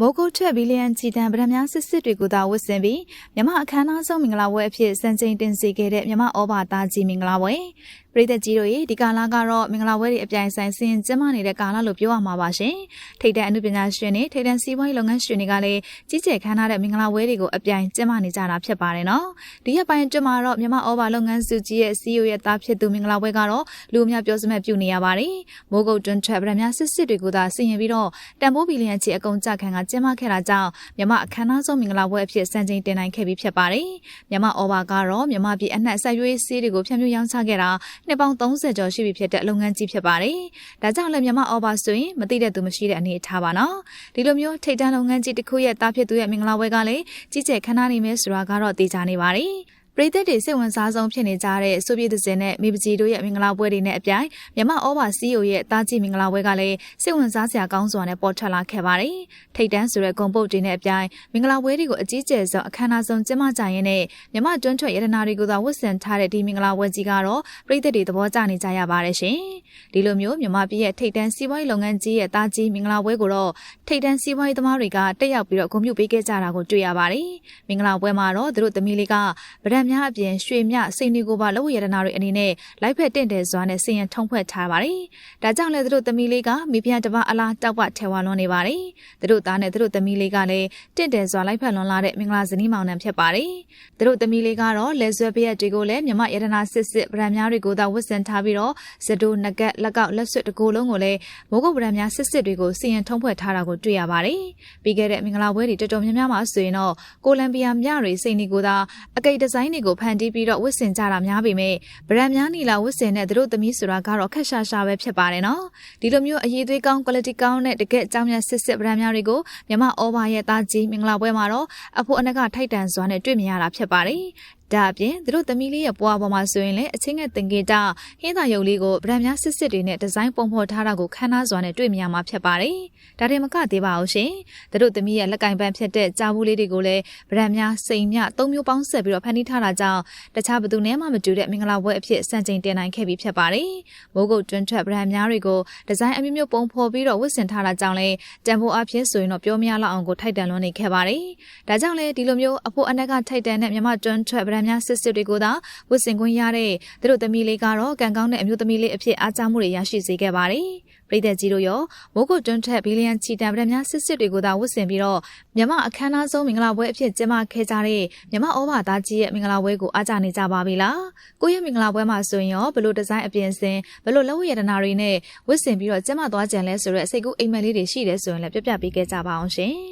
မိုးကုတ်ထွက်ဘီလီယံချီတန်ဗရမများစစ်စစ်တွေကိုသာဝတ်ဆင်ပြီးမြမအခမ်းအနားဆုံးမင်္ဂလာပွဲအဖြစ်စံချိန်တင်စီခဲ့တဲ့မြမဩဘာသားကြီးမင်္ဂလာပွဲ ပရိသတ်ကြီးတို့ရေဒီကာလကတော့မင်္ဂလာပွဲတွေအပြိုင်ဆိုင်ဆင်ကျင်းပနေတဲ့ကာလလို့ပြောရမှာပါရှင်ထိတ်တန့်အမှုပညာရှင်တွေထိတ်တန့်စီးပွားရေးလုပ်ငန်းရှင်တွေကလည်းကြီးကျယ်ခမ်းနားတဲ့မင်္ဂလာပွဲတွေကိုအပြိုင်ကျင်းပနေကြတာဖြစ်ပါတယ်နော်ဒီရက်ပိုင်းအတွင်းမှာတော့မြမဩဘာလုပ်ငန်းစုကြီးရဲ့ CEO ရဲ့သားဖြစ်သူမင်္ဂလာပွဲကတော့လူအများပြောစမဲ့ပြုနေရပါတယ်မိုးကုတ်တွန်းထွက်ဗရမများစစ်စစ်တွေကိုသာဆင်ရင်ပြီးတော့တန်ဖိုးဘီလီယံချီအကုန်ကြခံကကျင်းပခဲ့တာကြောင့်မြမအခမ်းအနားဆုံးမင်္ဂလာပွဲအဖြစ်စံချိန်တင်နိုင်ခဲ့ပြီးဖြစ်ပါတယ်မြမဩဘာကတော့မြမပြည်အနှံ့ဆက်ရွေးစီးတွေကိုဖြန့်ဖြူးရောင်းချခဲ့တာနှစ်ပေါင်း30ကျော်ရှိပြီဖြစ်တဲ့လုပ်ငန်းကြီးဖြစ်ပါတယ်ဒါကြောင့်လည်းမြမဩဘာဆိုရင်မသိတဲ့သူမရှိတဲ့အနေအထားပါနော်ဒီလိုမျိုးထိတ်တန်းလုပ်ငန်းကြီးတစ်ခုရဲ့တားဖြစ်သူရဲ့မင်္ဂလာပွဲကလည်းကြီးကျယ်ခမ်းနားနေမယ်ဆိုတာကတော့သိကြနေပါတယ် ပရိသတ်တွေစိတ်ဝင်စားဆုံးဖြစ်နေကြတဲ့ဆိုဗီယက်တစ်စင်နဲ့မိပကြီးတို့ရဲ့မင်္ဂလာပွဲတွေနဲ့အပြိုင်မြမဩဘာစီယိုရဲ့တားကြီးမင်္ဂလာပွဲကလည်းစိတ်ဝင်စားစရာကောင်းစွာနဲ့ပေါ်ထွက်လာခဲ့ပါတယ်။ထိတ်တန်းဆိုတဲ့ဂုံပုတ်တွေနဲ့အပြိုင်မင်္ဂလာပွဲတွေကိုအကြီးကျယ်ဆုံးအခမ်းအနားဆုံးကျင်းပကြရင်နဲ့မြမတွန်းထွက်ရတနာတွေကိုသာဝတ်ဆင်ထားတဲ့ဒီမင်္ဂလာပွဲကြီးကတော့ပရိသတ်တွေသဘောကျနေကြရပါတယ်ရှင်။ဒီလိုမျိုးမြမပြည်ရဲ့ထိတ်တန်းစီးပွားရေးလုပ်ငန်းကြီးရဲ့တားကြီးမင်္ဂလာပွဲကိုတော့ထိတ်တန်းစီးပွားရေးသမားတွေကတက်ရောက်ပြီးတော့ဂုဏ်ပြုပေးခဲ့ကြတာကိုတွေ့ရပါတယ်။မင်္ဂလာပွဲမှာတော့သူတို့သမီးလေးကဗရန်များအပြင်ရွှေမြစိန်တွေကိုပါလက်ဝရတနာတွေအနေနဲ့လိုက်ဖက်တင့်တယ်စွာနဲ့စီရင်ထုံးဖွဲ့ထားပါတယ်။ဒါကြောင့်လည်းသူတို့သမီးလေးကမိဖုရားတစ်ပါးအလားတောက်ပထဲဝါလွန်နေပါတယ်။သူတို့သားနဲ့သူတို့သမီးလေးကလည်းတင့်တယ်စွာလိုက်ဖက်လွန်လာတဲ့မင်္ဂလာဇနီးမောင်နှံဖြစ်ပါတယ်။သူတို့သမီးလေးကတော့လက်ဆွဲပရက်တွေကိုလည်းမြမရတနာစစ်စစ်ဗရန်များတွေကိုသာဝတ်ဆင်ထားပြီးတော့စဒိုနဂတ်လက်ကောက်လက်ဆွတ်တကိုယ်လုံးကိုလည်းမိုးကုတ်ဗရန်များစစ်စစ်တွေကိုစီရင်ထုံးဖွဲ့ထားတာကိုတွေ့ရပါတယ်။ပြီးခဲ့တဲ့မင်္ဂလာပွဲတွေတော်တော်များများမှာဆိုရင်တော့ကိုလံဘီယာမြတွေစိန်တွေကိုသာအကိတ်ဒီဇိုင်းတွေကိုဖန်တီးပြီးတော့ဝတ်ဆင်ကြတာများပေမဲ့ဗရန်များနီလာဝတ်ဆင်တဲ့သူတို့သမီးဆိုတာကတော့ခက်ရှာရှာပဲဖြစ်ပါတယ်နော်ဒီလိုမျိုးအရေးသွေးကောင်း quality ကောင်းတဲ့တကယ်အကြောင်းများစစ်စစ်ဗရန်များတွေကိုမြမဩဘာရဲ့သားကြီးမင်္ဂလာပွဲမှာတော့အဖို့အနက်ကထိုက်တန်စွာနဲ့တွေ့မြင်ရတာဖြစ်ပါတယ် ဒါအပြင်သူတို့သမီးလေးရဲ့ပွားပေါ်မှာဆိုရင်လည်းအချင်းငယ်တင်ကေတာဟင်းသာရုပ်လေးကိုဗရန်များစစ်စစ်တွေနဲ့ဒီဇိုင်းပုံဖော်ထားတာကိုခမ်းနားစွာနဲ့တွေ့မြင်ရမှာဖြစ်ပါတယ်။ဒါတင်မကသေးပါဘူးရှင်။သူတို့သမီးရဲ့လက်ကင်ပန်းဖြစ်တဲ့ကြာဘူးလေးတွေကိုလည်းဗရန်များစိန်မြသုံးမျိုးပေါင်းဆက်ပြီးတော့ဖန်တီးထားတာကြောင့်တခြားဘသူနဲ့မှမတူတဲ့မင်္ဂလာပွဲအဖြစ်စံချိန်တင်နိုင်ခဲ့ပြီးဖြစ်ပါတယ်။မိုးကုတ်တွန်းထွက်ဗရန်များတွေကိုဒီဇိုင်းအမျိုးမျိုးပုံဖော်ပြီးတော့ဝတ်ဆင်ထားတာကြောင့်လည်းတန်ဖိုးအဖြစ်ဆိုရင်တော့ပြောမရလောက်အောင်ကိုထိုက်တန်လွန်းနေခဲ့ပါတယ်။ဒါကြောင့်လည်းဒီလိုမျိုးအဖို့အနက်ကထိုက်တန်တဲ့မြမတွန်းထွက်ဗရန်များစစ်စစ်တွေကိုသာဝတ်ဆင်ခွင့်ရတဲ့သူတို့သမီးလေးကတော့ကံကောင်းတဲ့အမျိုးသမီးလေးအဖြစ်အားကျမှုတွေရရှိစေခဲ့ပါတယ်။ပြည်သက်ကြီးတို့ရောမိုးကုတ်တွန်းထက်ဘီလီယံချီတန်ဗရများစစ်စစ်တွေကိုသာဝတ်ဆင်ပြီးတော့မြမအခမ်းအနားဆုံးမင်္ဂလာပွဲအဖြစ်ကျင်းပခဲ့ကြတဲ့မြမဩဘာသားကြီးရဲ့မင်္ဂလာပွဲကိုအားကျနေကြပါပြီလား။ကိုယ့်ရဲ့မင်္ဂလာပွဲမှာဆိုရင်ရောဘလို့ဒီဇိုင်းအပြင်ဆင်ဘလို့လက်ဝတ်ရတနာတွေနဲ့ဝတ်ဆင်ပြီးတော့ကျင်းပသွားကြံလဲဆိုတော့စိတ်ကူးအိမ်မက်လေးတွေရှိတယ်ဆိုရင်လည်းပြပြပေးခဲ့ကြပါအောင်ရှင်။